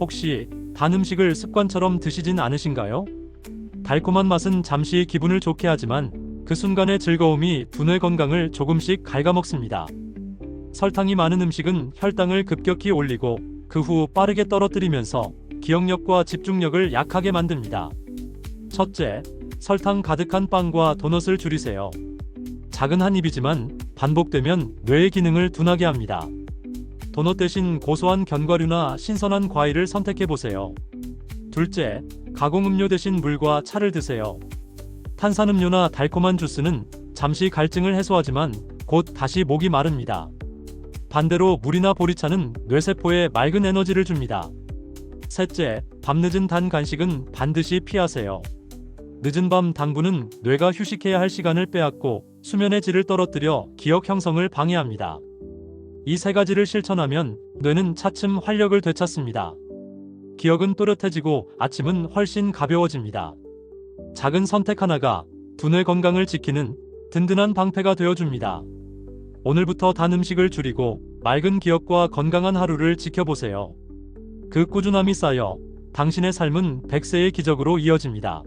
혹시 단 음식을 습관처럼 드시진 않으신가요? 달콤한 맛은 잠시 기분을 좋게 하지만 그 순간의 즐거움이 두뇌 건강을 조금씩 갉아먹습니다. 설탕이 많은 음식은 혈당을 급격히 올리고 그 후 빠르게 떨어뜨리면서 기억력과 집중력을 약하게 만듭니다. 첫째, 설탕 가득한 빵과 도넛을 줄이세요. 작은 한 입이지만 반복되면 뇌의 기능을 둔하게 합니다. 도넛 대신 고소한 견과류나 신선한 과일을 선택해 보세요. 둘째, 가공음료 대신 물과 차를 드세요. 탄산음료나 달콤한 주스는 잠시 갈증을 해소하지만 곧 다시 목이 마릅니다. 반대로 물이나 보리차는 뇌세포에 맑은 에너지를 줍니다. 셋째, 밤늦은 단 간식은 반드시 피하세요. 늦은 밤 당분은 뇌가 휴식해야 할 시간을 빼앗고 수면의 질을 떨어뜨려 기억 형성을 방해합니다. 이 세 가지를 실천하면 뇌는 차츰 활력을 되찾습니다. 기억은 또렷해지고 아침은 훨씬 가벼워집니다. 작은 선택 하나가 두뇌 건강을 지키는 든든한 방패가 되어줍니다. 오늘부터 단 음식을 줄이고 맑은 기억과 건강한 하루를 지켜보세요. 그 꾸준함이 쌓여 당신의 삶은 100세의 기적으로 이어집니다.